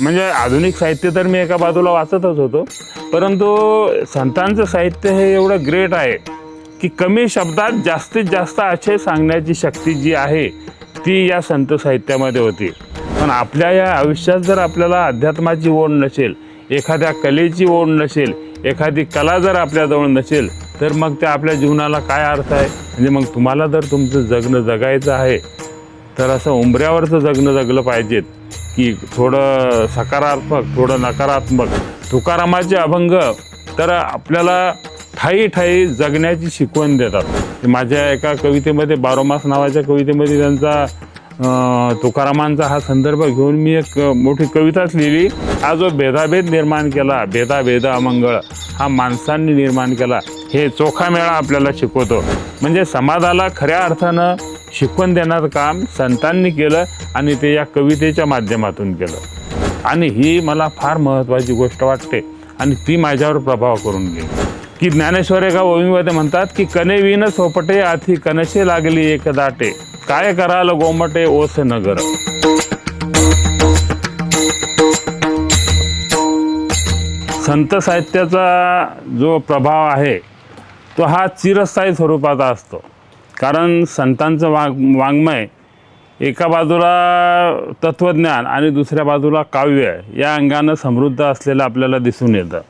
म्हणजे आधुनिक साहित्य तर मी एका बाजूला वाचतच होतो. परंतु संतांचं साहित्य हे एवढं ग्रेट आहे की कमी शब्दात जास्तीत जास्त आशय सांगण्याची शक्ती जी आहे ती या संत साहित्यामध्ये होती. पण आपल्या या आयुष्यात जर आपल्याला अध्यात्माची ओढ नसेल एखाद्या कलेची ओढ नसेल एखादी कला जर आपल्याजवळ नसेल तर मग त्या आपल्या जीवनाला काय अर्थ आहे? म्हणजे मग तुम्हाला जर तुमचं जगणं जगायचं आहे तर असं उंबऱ्यावरचं जगणं जगलं पाहिजेत की थोडं सकारात्मक थोडं नकारात्मक तुकारामाचे अभंग तर आपल्याला ठाई ठाई जगण्याची शिकवण देतात. माझ्या एका कवितेमध्ये बारोमास नावाच्या कवितेमध्ये त्यांचा तुकारामांचा हा संदर्भ घेऊन मी एक मोठी कविताच लिहिली. हा जो भेदाभेद निर्माण केला भेदाभेद अमंगळ हा माणसांनी निर्माण केला हे चोखा मेळा आपल्याला शिकवतो. म्हणजे समाजाला खऱ्या अर्थानं शिकवण देणारं काम संतांनी केलं आणि ते या कवितेच्या माध्यमातून केलं. आणि ही मला फार महत्त्वाची गोष्ट वाटते आणि ती माझ्यावर प्रभाव करून गेली. की ज्ञानेश्वर एका ओवीमध्ये म्हणतात की कनेविन सोपटे आधी कनशे लागली एक दाटे. काय कराल गोमटे ओस नगर. संत साहित्याचा जो प्रभाव आहे तो हा चिरस्थायी स्वरूपाचा असतो. कारण संतांचं वाङ् वाङ्मय एका बाजूला तत्त्वज्ञान आणि दुसऱ्या बाजूला काव्य या अंगानं समृद्ध असलेलं आपल्याला दिसून येतं.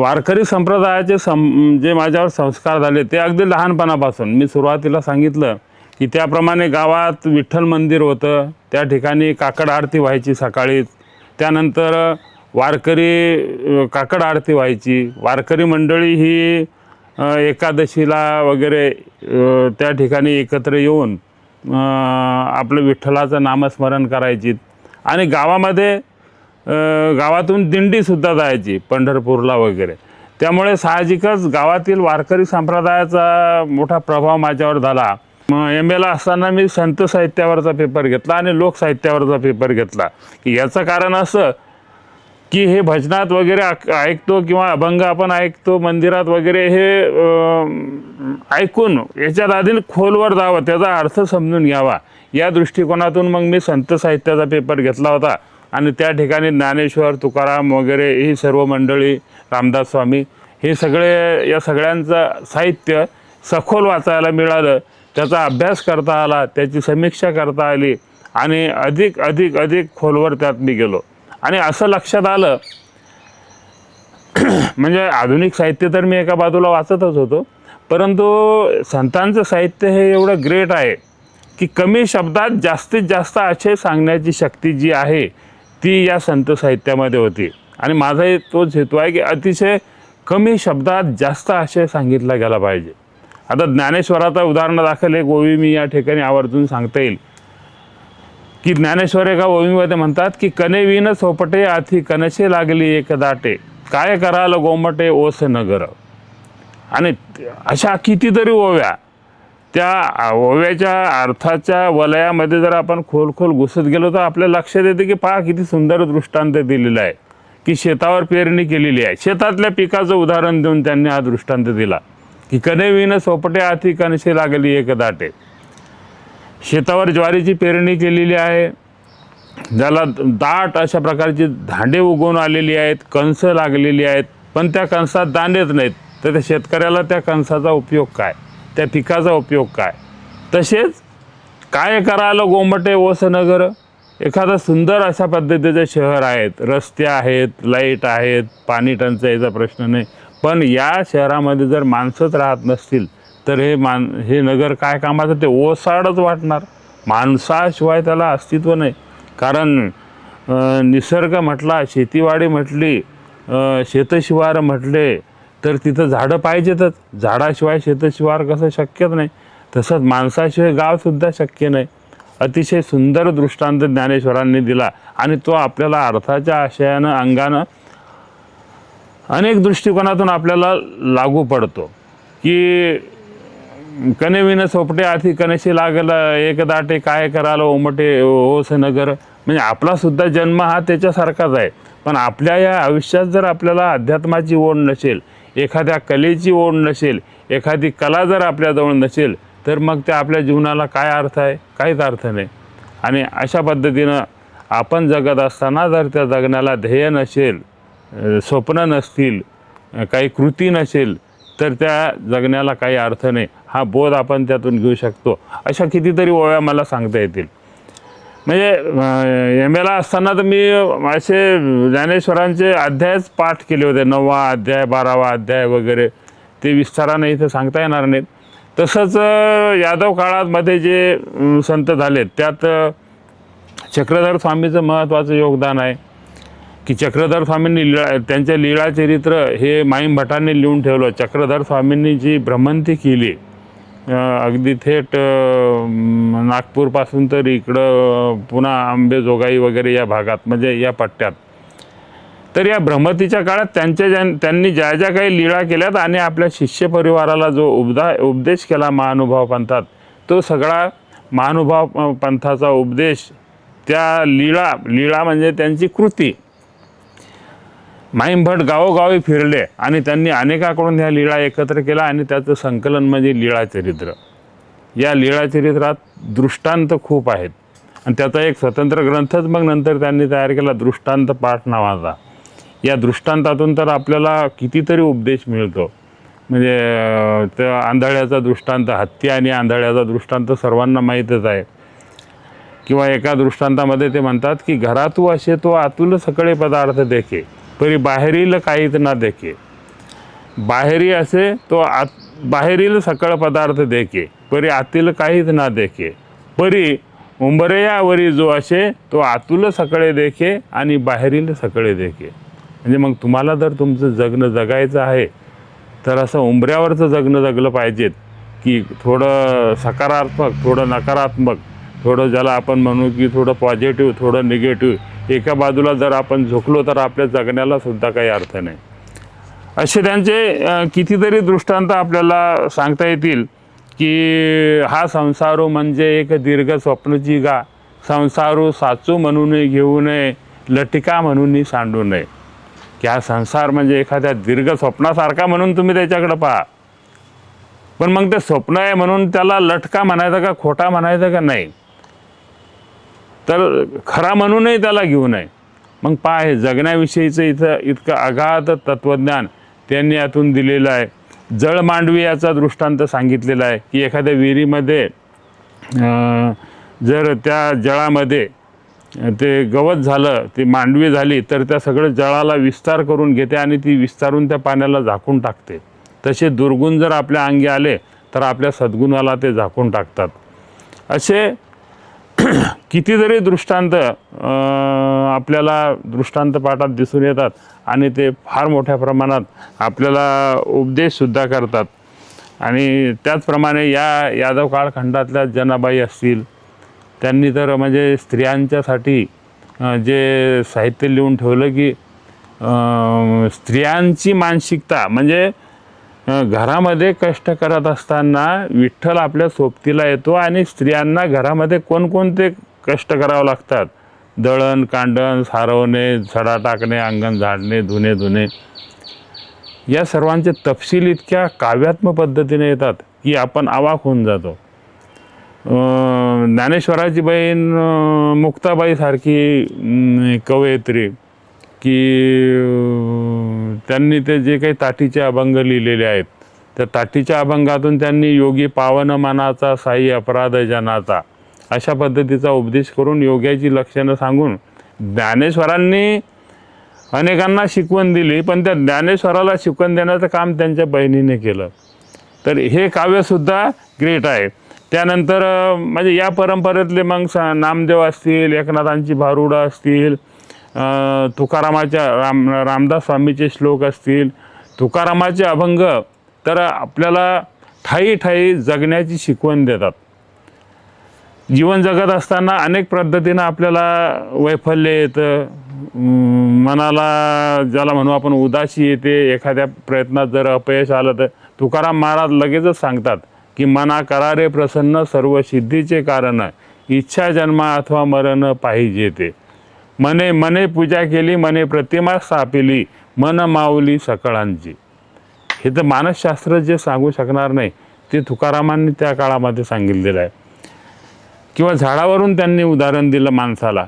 वारकरी संप्रदायाचे सं जे माझ्यावर संस्कार झाले ते अगदी लहानपणापासून. मी सुरुवातीला सांगितलं की त्याप्रमाणे गावात विठ्ठल मंदिर होतं त्या ठिकाणी काकड आरती व्हायची सकाळी. त्यानंतर वारकरी काकड आरती व्हायची. वारकरी मंडळी ही एकादशीला वगैरे त्या ठिकाणी एकत्र येऊन आपलं विठ्ठलाचं नामस्मरण करायची. आणि गावामध्ये गावातून दिंडीसुद्धा जायची पंढरपूरला वगैरे. त्यामुळे साहजिकच गावातील वारकरी संप्रदायाचा मोठा प्रभाव माझ्यावर झाला. एम एला असताना मी संत साहित्यावरचा पेपर घेतला आणि लोकसाहित्यावरचा पेपर घेतला. की याचं कारण असं की हे भजनात वगैरे ऐक- ऐकतो किंवा अभंग आपण ऐकतो मंदिरात वगैरे हे ऐकून याच्यात आधी खोलवर जावं त्याचा अर्थ समजून घ्यावा. या दृष्टिकोनातून मग मी संत साहित्याचा पेपर घेतला होता. आणि त्या ठिकाणी ज्ञानेश्वर तुकाराम वगैरे ही सर्व मंडळी रामदास स्वामी हे सगळे या सगळ्यांचं साहित्य सखोल वाचायला मिळालं. त्याचा अभ्यास करता आला त्याची समीक्षा करता आली. आणि अधिक अधिक अधिक खोलवर त्यात मी गेलो. आणि असं लक्षात आलं म्हणजे आधुनिक साहित्य तर मी एका बाजूला वाचतच होतो परंतु संतांचं साहित्य हे एवढं ग्रेट आहे की कमी शब्दात जास्तीत जास्त आशय सांगण्याची शक्ती जी आहे ती या संत साहित्यामध्ये होती. आणि माझाही तोच हेतू आहे की अतिशय कमी शब्दात जास्त आशय सांगितला गेला पाहिजे. आता ज्ञानेश्वराचा उदाहरणादाखल एक ओवी मी या ठिकाणी आवर्जून सांगता येईल. की ज्ञानेश्वर एका ओवीमध्ये म्हणतात की कनेविन सोपटे आथी कनशे लागली एक दाटे. काय कराल गोमटे ओस नगर? आणि अशा कितीतरी ओव्या. त्या ओव्याच्या अर्थाच्या वलयामध्ये जर आपण खोल खोल घुसत गेलो तर आपल्या लक्षात येते की पहा किती सुंदर दृष्टांत दिलेला आहे. की शेतावर पेरणी केलेली आहे. शेतातल्या पिकाचं उदाहरण देऊन त्यांनी हा दृष्टांत दिला. की कनेविन सोपटे आथी कनशे लागली एक दाटे. शेतावर ज्वारीची पेरणी केलेली आहे. ज्याला दाट अशा प्रकारची धांडे उगवून आलेली आहेत कणसं लागलेली आहेत. पण त्या कणसात दांडेच नाहीत. तर त्या शेतकऱ्याला त्या कणसाचा उपयोग काय? त्या पिकाचा उपयोग काय? तसेच काय करायला गोंबटे ओसनगर? एखादं सुंदर अशा पद्धतीचं शहर आहेत. रस्ते आहेत लाइट आहेत पाणी टंचाईचा प्रश्न नाही. पण या शहरामध्ये जर माणसंच राहत नसतील तर हे मान हे नगर काय कामाचं ते ओसाडच वाटणार. माणसाशिवाय त्याला अस्तित्व नाही. कारण निसर्ग म्हटला शेतीवाडी म्हटली शेतशिवार म्हटले तर तिथं झाडं पाहिजेतच. झाडाशिवाय शेतशिवार कसं शक्यच नाही. तसंच माणसाशिवाय गावसुद्धा शक्य नाही. अतिशय सुंदर दृष्टांत ज्ञानेश्वरांनी दिला आणि तो आपल्याला अर्थाच्या आशयानं अंगानं अनेक दृष्टिकोनातून आपल्याला लागू पडतो. की कनेविन सोपटे आधी कनेशी लागल एक दाटे काय कराल ओमटे ओस नगर म्हणजे आपला सुद्धा जन्म हा त्याच्यासारखाच आहे. पण आपल्या या आयुष्यात जर आपल्याला अध्यात्माची ओढ नसेल एखाद्या कलेची ओढ नसेल एखादी कला जर आपल्याजवळ नसेल तर मग त्या आपल्या जीवनाला काय अर्थ आहे? काहीच अर्थ नाही. आणि अशा पद्धतीनं आपण जगत असताना जर त्या जगण्याला ध्येय नसेल स्वप्न नसतील काही कृती नसेल तर त्या जगण्याला काही अर्थ नाही. हा बोध आपण त्यातून घेऊ शकतो. अशा कितीतरी ओळ्या मला सांगता येतील. म्हणजे एम एला असताना तर मी असे ज्ञानेश्वरांचे अध्यायच पाठ केले होते. नववा अध्याय बारावा अध्याय वगैरे. ते विस्ताराने इथं सांगता येणार नाहीत. तसंच यादव काळामध्ये जे संत झालेत त्यात चक्रधर स्वामीचं महत्त्वाचं योगदान आहे. की चक्रधर स्वामींनी लीळा त्यांचे लीळाचरित्र हे माईम भटांनी लिहून ठेवलं. चक्रधर स्वामींनी जी भ्रमंती केली अगदी थेट नागपूरपासून तर इकडं पुन्हा आंबेजोगाई वगैरे या भागात म्हणजे या पट्ट्यात. तर या भ्रमतीच्या काळात त्यांच्या ज्या त्यांनी ज्या ज्या काही लीळा केल्यात आणि आपल्या शिष्य परिवाराला जो उपदा उपदेश केला महानुभाव पंथात तो सगळा महानुभाव पंथाचा उपदेश त्या लीळा लीळा म्हणजे त्यांची कृती. माईमभट गावोगावी फिरले आणि त्यांनी अनेकाकडून ह्या लीळा एकत्र केला आणि त्याचं संकलन म्हणजे लीळाचरित्र या लीळाचरित्रात दृष्टांत खूप आहेत. आणि त्याचा एक स्वतंत्र ग्रंथच मग नंतर त्यांनी तयार केला दृष्टांत पाठ नावाचा. या दृष्टांतातून तर आपल्याला कितीतरी उपदेश मिळतो. म्हणजे त्या आंधळ्याचा दृष्टांत हत्ती आणि आंधळ्याचा दृष्टांत सर्वांना माहीतच आहे. किंवा एका दृष्टांतामध्ये ते म्हणतात की घरातू असे तो आतुल सगळे पदार्थ देखे. परी बाहेरील काहीच ना देखे. बाहेरी असे तो आत बाहेरील सकळ पदार्थ देखे. परी आतील काहीच ना देखे. परी उंबरयावरी जो असे तो आतुल सकळे देखे आणि बाहेरील सकळे देखे. म्हणजे मग तुम्हाला जर तुमचं जगणं जगायचं आहे तर असं उंबऱ्यावरचं जगणं जगलं पाहिजेत की थोडं सकारात्मक थोडं नकारात्मक थोडं ज्याला आपण म्हणू की थोडं पॉझिटिव्ह थोडं निगेटिव्ह एका बाजूला जर आपण झोकलो तर आपल्या जगण्याला सुद्धा काही अर्थ नाही. असे त्यांचे कितीतरी दृष्टांत आपल्याला सांगता येतील की हा संसारो म्हणजे एक दीर्घ स्वप्नची गा संसारो साचू म्हणून घेऊ नये लटिका म्हणून सांडू नये. की हा संसार म्हणजे एखाद्या दीर्घ स्वप्नासारखा म्हणून तुम्ही त्याच्याकडं पहा. पण मग ते स्वप्न आहे म्हणून त्याला लटका म्हणायचं का खोटा म्हणायचं का नाही? तर खरा म्हणूनही त्याला घेऊ नये. मग पाय जगण्याविषयीचं इथं इतकं अगाध तत्त्वज्ञान त्यांनी यातून दिलेलं आहे. जळ मांडवी याचा दृष्टांत सांगितलेला आहे की एखाद्या विहिरीमध्ये जर त्या जळामध्ये ते गवत झालं ती मांडवी झाली तर त्या सगळं जळाला विस्तार करून घेते आणि ती विस्तारून त्या पाण्याला झाकून टाकते. तसे दुर्गुण जर आपल्या अंगी आले तर आपल्या सद्गुणाला ते झाकून टाकतात. असे कितीतरी दृष्टांत आपल्याला दृष्टांत पाठात दिसून येतात आणि ते फार मोठ्या प्रमाणात आपल्याला उपदेशसुद्धा करतात. आणि त्याचप्रमाणे या यादव काळखंडातल्या जनाबाई असतील त्यांनी तर म्हणजे स्त्रियांच्यासाठी जे साहित्य लिहून ठेवलं की स्त्रियांची मानसिकता म्हणजे घरामध्ये कष्ट करत असताना विठ्ठल आपल्या सोबतीला येतो आणि स्त्रियांना घरामध्ये कोणकोणते कष्ट करावं लागतात? दळण कांडण सारवणे झडा टाकणे अंगण झाडणे धुणे धुणे. या सर्वांचे तपशील इतक्या काव्यात्मक पद्धतीने येतात की आपण अवाक होऊन जातो. ज्ञानेश्वराची बहीण मुक्ताबाईसारखी कवयित्री की त्यांनी ते जे काही ताटीचे अभंग लिहिलेले आहेत त्या ताटीच्या अभंगातून त्यांनी योगी पावन मनाचा साई अपराध जनाचा अशा पद्धतीचा उपदेश करून योग्याची लक्षणं सांगून ज्ञानेश्वरांनी अनेकांना शिकवण दिली पण त्या ज्ञानेश्वराला शिकवण देण्याचं काम त्यांच्या बहिणीने केलं. तर हे काव्यसुद्धा ग्रेट आहे. त्यानंतर म्हणजे या परंपरेतले मग स नामदेव असतील एकनाथांची भारुडं असतील तुकारामाच्या राम रामदास स्वामीचे श्लोक असतील तुकारामाचे अभंग तर आपल्याला ठाई ठाई जगण्याची शिकवण देतात. जीवन जगत असताना अनेक पद्धतीनं आपल्याला वैफल्य येतं. मनाला ज्याला म्हणू आपण उदासी येते. एखाद्या प्रयत्नात जर अपयश आलं तर तुकाराम महाराज लगेचच सांगतात की मना करारे प्रसन्न सर्व सिद्धीचे कारण. इच्छा जन्मा अथवा मरण पाहिजे ते. मने मने पूजा केली मने प्रतिमा स्थापिली मन माऊली सकळांची. हे तर मानसशास्त्र जे सांगू शकणार नाही ते तुकारामांनी त्या काळामध्ये सांगितलेलं आहे. किंवा झाडावरून त्यांनी उदाहरण दिलं माणसाला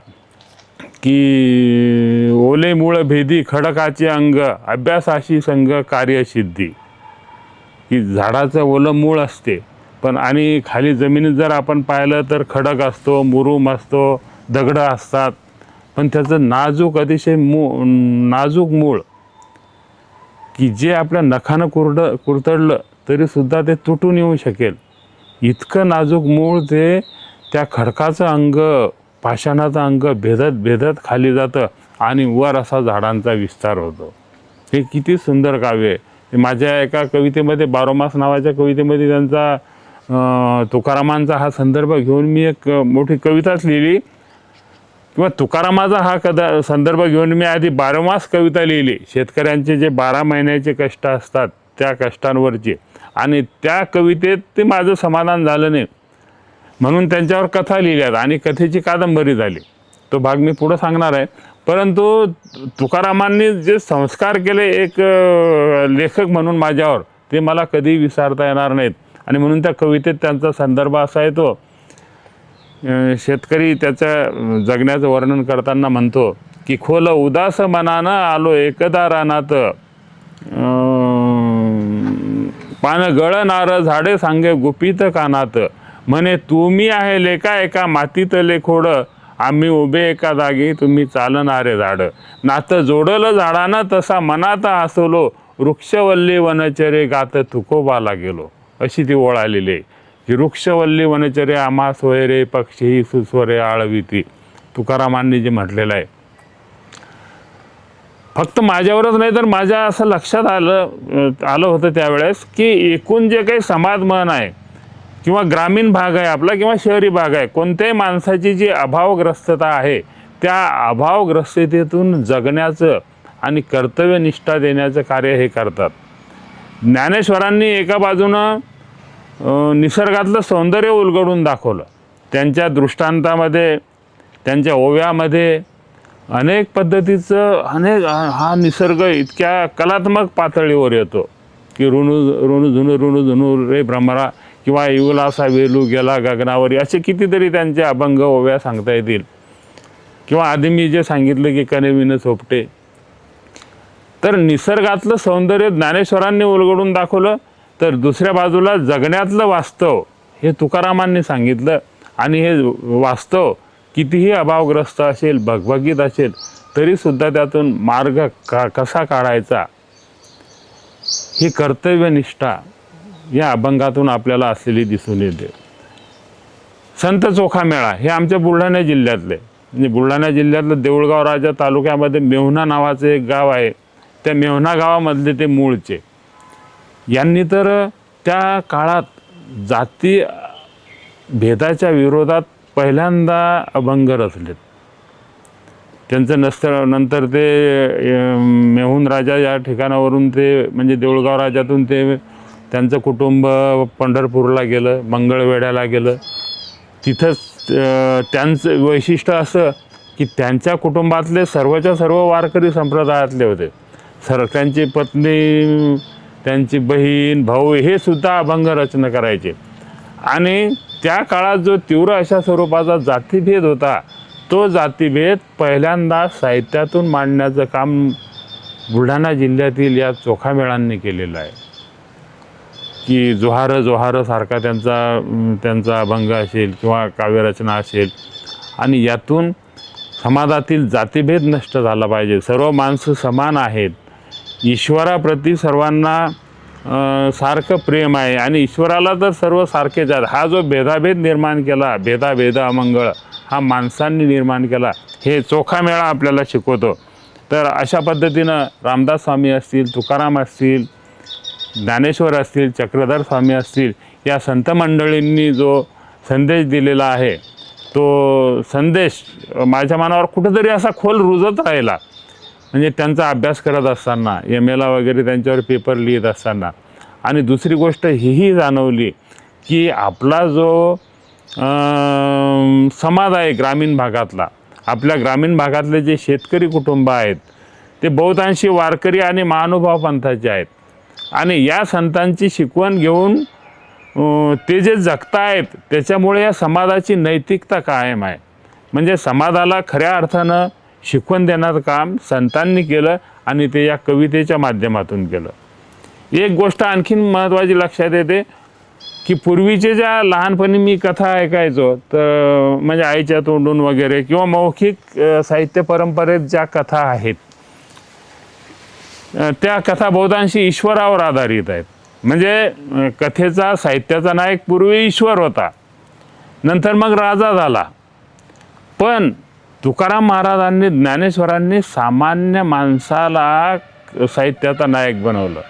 की ओले मूळ भेदी खडकाचे अंग अभ्यासाशी संघ कार्यसिद्धी. की झाडाचं ओलं मूळ असते पण आणि खाली जमिनीत जर आपण पाहिलं तर खडक असतो मुरूम असतो दगडं असतात पण त्याचं नाजूक अतिशय मू नाजूक मूळ की जे आपल्या नखानं कुरड कुरतडलं तरीसुद्धा ते तुटून येऊ शकेल. इतकं नाजूक मूळ ते त्या खडकाचं अंग पाषाणाचं अंग भेदत भेदत खाली जातं आणि वर असा झाडांचा विस्तार होतो. हे किती सुंदर काव्य आहे. माझ्या एका कवितेमध्ये बारोमास नावाच्या कवितेमध्ये त्यांचा तुकारामांचा हा संदर्भ घेऊन मी एक मोठी कविताच लिहिली. किंवा तुकारामाचा हा कदा संदर्भ घेऊन मी आधी बारमास कविता लिहिली. शेतकऱ्यांचे जे बारा महिन्याचे कष्ट असतात त्या कष्टांवरचे. आणि त्या कवितेत ते माझं समाधान झालं नाही. म्हणून त्यांच्यावर कथा लिहिल्यात आणि कथेची कादंबरी झाली. तो भाग मी पुढं सांगणार आहे. परंतु तुकारामांनी जे संस्कार केले एक लेखक म्हणून माझ्यावर ते मला कधी विसरता येणार नाहीत. आणि म्हणून त्या कवितेत त्यांचा संदर्भ असा येतो शेतकरी त्याचं जगण्याचं वर्णन करताना म्हणतो की खोल उदास मनानं आलो एकदा रानात. पान गळणार झाडे सांगे गुपित कानात. म्हणे तुम्ही आहे लेका एका मातीत लेखोड. आम्ही उभे एका जागी तुम्ही चालणारे झाड. नातं जोडलं झाडानं तसा मनात हसवलो वृक्षवल्ली वनचरे गात तुकोबाला गेलो. अशी ती ओळ आलेली आहे. की वृक्षवल्ली वनचरे आमास वैरे पक्षी सुस्वरे आळविती. तुकारामांनी जे म्हटलेलं आहे. फक्त माझ्यावरच नाही तर माझ्या असं लक्षात आलं आलं होतं त्यावेळेस की एकूण जे काही समाज मन आहे किंवा ग्रामीण भाग आहे आपला किंवा शहरी भाग आहे कोणत्याही माणसाची जी अभावग्रस्तता आहे त्या अभावग्रस्ततेतून जगण्याचं आणि कर्तव्यनिष्ठा देण्याचं कार्य हे करतात. ज्ञानेश्वरांनी एका बाजूनं निसर्गातलं सौंदर्य उलगडून दाखवलं. त्यांच्या दृष्टांतामध्ये त्यांच्या ओव्यामध्ये अनेक पद्धतीचं अनेक हा निसर्ग इतक्या कलात्मक पातळीवर येतो की ऋणू ऋणू झुनू ऋणू झुनू रे भ्रमरा किंवा इवलासा वेलू गेला गगनावरी असे कितीतरी त्यांचे अभंग ओव्या सांगता येतील. किंवा आधी मी जे सांगितलं की कनेविनं झोपटे. तर निसर्गातलं सौंदर्य ज्ञानेश्वरांनी उलगडून दाखवलं तर दुसऱ्या बाजूला जगण्यातलं वास्तव हे तुकारामांनी सांगितलं. आणि हे वास्तव कितीही अभावग्रस्त असेल भगभगीत असेल तरीसुद्धा त्यातून मार्ग का कसा काढायचा? ही कर्तव्यनिष्ठा या अभंगातून आपल्याला असलेली दिसून येते. संत चोखा मेळा हे आमच्या बुलढाणा जिल्ह्यातले म्हणजे बुलढाणा जिल्ह्यातलं देऊळगाव राजा तालुक्यामध्ये मेहुणा नावाचं एक गाव आहे. त्या मेहुणा गावामधले ते मूळचे. यांनी तर त्या काळात जाती भेदाच्या विरोधात पहिल्यांदा अभंग रचलेत. त्यांचं नसतं नंतर ते मेहून राजा या ठिकाणावरून ते म्हणजे देऊळगाव राजातून ते त्यांचं कुटुंब पंढरपूरला गेलं मंगळवेढ्याला गेलं. तिथंच त्यांचं वैशिष्ट्य असं की त्यांच्या कुटुंबातले सर्वच्या सर्व वारकरी संप्रदायातले होते. सर त्यांची पत्नी त्यांची बहीण भाऊ हे सुद्धा अभंग रचना करायचे. आणि त्या काळात जो तीव्र अशा स्वरूपाचा जातीभेद होता तो जातीभेद पहिल्यांदा साहित्यातून मांडण्याचं काम बुलढाणा जिल्ह्यातील या चोखामेळांनी केलेलं आहे. की जोहार जोहार सारखा त्यांचा त्यांचा अभंग असेल किंवा काव्यरचना असेल. आणि यातून समाजातील जातीभेद नष्ट झाला पाहिजे. सर्व माणसं समान आहेत. ईश्वराप्रती सर्वांना सारखं प्रेम आहे. आणि ईश्वराला तर सर्व सारखेच आहेत. हा जो भेदाभेद निर्माण केला भेदाभेद अमंगळ हा माणसांनी निर्माण केला हे चोखा मेळा आपल्याला शिकवतो. तर अशा पद्धतीनं रामदास स्वामी असतील तुकाराम असतील ज्ञानेश्वर असतील चक्रधर स्वामी असतील या संत मंडळींनी जो संदेश दिलेला आहे तो संदेश माझ्या मनावर कुठंतरी असा खोल रुजत राहिला. म्हणजे त्यांचा अभ्यास करत असताना एम एला वगैरे त्यांच्यावर पेपर लिहित असताना. आणि दुसरी गोष्ट हीही जाणवली की आपला जो समाज आहे ग्रामीण भागातला आपल्या ग्रामीण भागातले जे शेतकरी कुटुंब आहेत ते बहुतांशी वारकरी आणि महानुभाव पंथाचे आहेत. आणि या संतांची शिकवण घेऊन ते जे जगतायत त्याच्यामुळे या समाजाची नैतिकता कायम आहे. म्हणजे समाजाला खऱ्या अर्थानं शिकवण देणारं काम संतांनी केलं आणि ते या कवितेच्या माध्यमातून केलं. एक गोष्ट आणखीन महत्त्वाची लक्षात येते की पूर्वीचे ज्या लहानपणी मी कथा ऐकायचो तर म्हणजे आईच्या तोंडून वगैरे किंवा मौखिक साहित्य परंपरेत ज्या कथा आहेत त्या कथा बहुतांशी ईश्वरावर आधारित आहेत. म्हणजे कथेचा साहित्याचा नायक पूर्वी ईश्वर होता. नंतर मग राजा झाला. पण तुकाराम महाराजांनी ज्ञानेश्वरांनी सामान्य माणसाला साहित्याचा नायक बनवलं.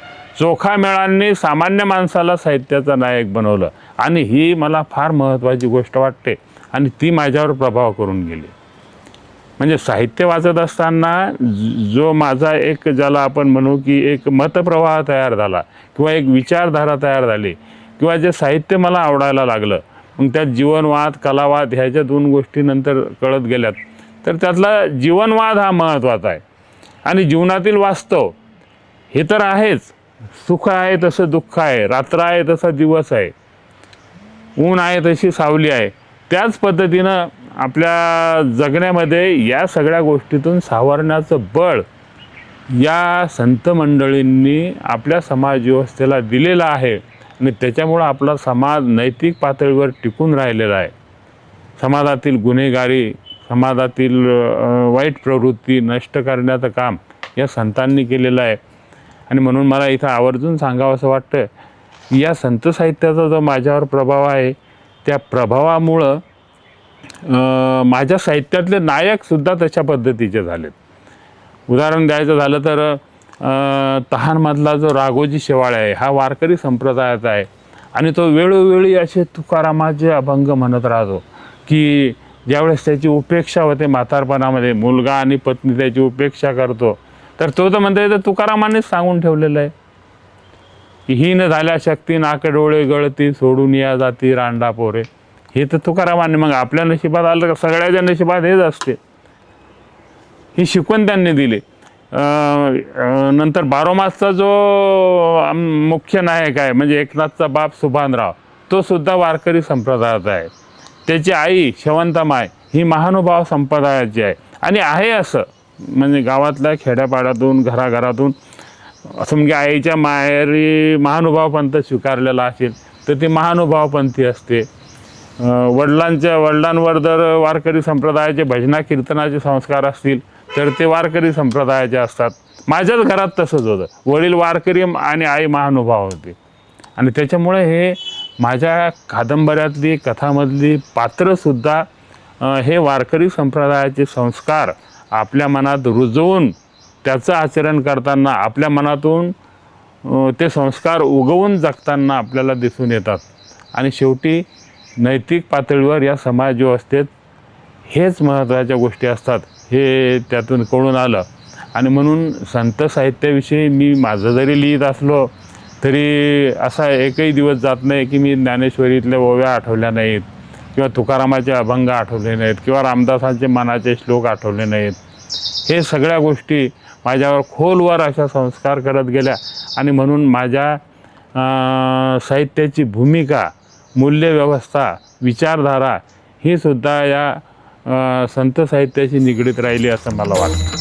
चोखा मेळांनी सामान्य माणसाला साहित्याचा नायक बनवलं. आणि ही मला फार महत्त्वाची गोष्ट वाटते. आणि ती माझ्यावर प्रभाव करून गेली. म्हणजे साहित्य वाचत असताना जो माझा एक ज्याला आपण म्हणू की एक मतप्रवाह तयार झाला किंवा एक विचारधारा तयार झाली किंवा जे साहित्य मला आवडायला लागलं. मग त्यात जीवनवाद कलावाद ह्याच्या दोन गोष्टी नंतर कळत गेल्यात. तर त्यातला जीवनवाद हा महत्त्वाचा आहे. आणि जीवनातील वास्तव हे तर आहेच. सुख आहे तसं दुःख आहे रात्र आहे तसा दिवस आहे. ऊन आहे तशी सावली आहे. त्याच पद्धतीनं आपल्या जगण्यामध्ये या सगळ्या गोष्टीतून सावरण्याचं बळ या संत मंडळींनी आपल्या समाज व्यवस्थेला दिलेलं आहे. आणि त्याच्यामुळं आपला समाज नैतिक पातळीवर टिकून राहिलेला आहे. समाजातील गुन्हेगारी समाजातील वाईट प्रवृत्ती नष्ट करण्याचं काम या संतांनी केलेलं आहे. आणि म्हणून मला इथं आवर्जून सांगावं असं वाटतं या संत साहित्याचा जो माझ्यावर प्रभाव आहे त्या प्रभावामुळं माझ्या साहित्यातले नायकसुद्धा तशा पद्धतीचे झालेत. उदाहरण द्यायचं झालं तर तहानमधला जो राघोजी शेवाळे आहे हा वारकरी संप्रदायाचा आहे. आणि तो वेळोवेळी असे तुकारामाचे अभंग म्हणत राहतो की ज्यावेळेस त्याची उपेक्षा होते म्हातारपणामध्ये मुलगा आणि पत्नी त्याची उपेक्षा करतो तर तो तर म्हणते तर तुकारामानेच सांगून ठेवलेलं आहे. की हीन झाल्या शक्ती नाकडोळे गळती सोडून या जाती रांडा पोरे. हे तर तुकारामाने मग आपल्या नशिबात आलं का? सगळ्याच्या नशिबात हेच असते. ही शिकवण त्यांनी दिली. नंतर बारोमासचा जो मुख्य नायक आहे म्हणजे एकनाथचा बाप सुभानराव तो सुद्धा वारकरी संप्रदायाचा आहे. त्याची आई शेवंतमाय ही महानुभाव संप्रदायाची आहे. आणि आहे असं म्हणजे गावातल्या खेड्यापाड्यातून घराघरातून असं म्हणजे आईच्या माहेरी महानुभाव पंथ स्वीकारलेला असेल तर ती महानुभावपंथी असते. वडिलांच्या वडिलांवर जर वारकरी संप्रदायाचे भजना कीर्तनाचे संस्कार असतील तर ते वारकरी संप्रदायाचे असतात. माझ्याच घरात तसंच होतं. वडील वारकरी आणि आई महानुभाव होते. आणि त्याच्यामुळे हे माझ्या कादंबऱ्यातली कथामधली पात्रसुद्धा हे वारकरी संप्रदायाचे संस्कार आपल्या मनात रुजवून त्याचं आचरण करताना आपल्या मनातून ते संस्कार उगवून जगताना आपल्याला दिसून येतात. आणि शेवटी नैतिक पातळीवर या समाज व्यवस्थेत हेच महत्त्वाच्या गोष्टी असतात हे त्यातून कळून आलं. आणि म्हणून संत साहित्याविषयी मी माझं जरी लिहित असलो तरी असा एकही दिवस जात नाही की मी ज्ञानेश्वरीतल्या ओव्या आठवल्या नाहीत किंवा तुकारामाचे अभंग आठवले नाहीत किंवा रामदासांचे मनाचे श्लोक आठवले नाहीत. हे सगळ्या गोष्टी माझ्यावर खोलवर अशा संस्कार करत गेल्या आणि म्हणून माझ्या साहित्याची भूमिका मूल्यव्यवस्था विचारधारा ही सुद्धा या संत साहित्याशी निगडीत राहिली असं मला वाटतं.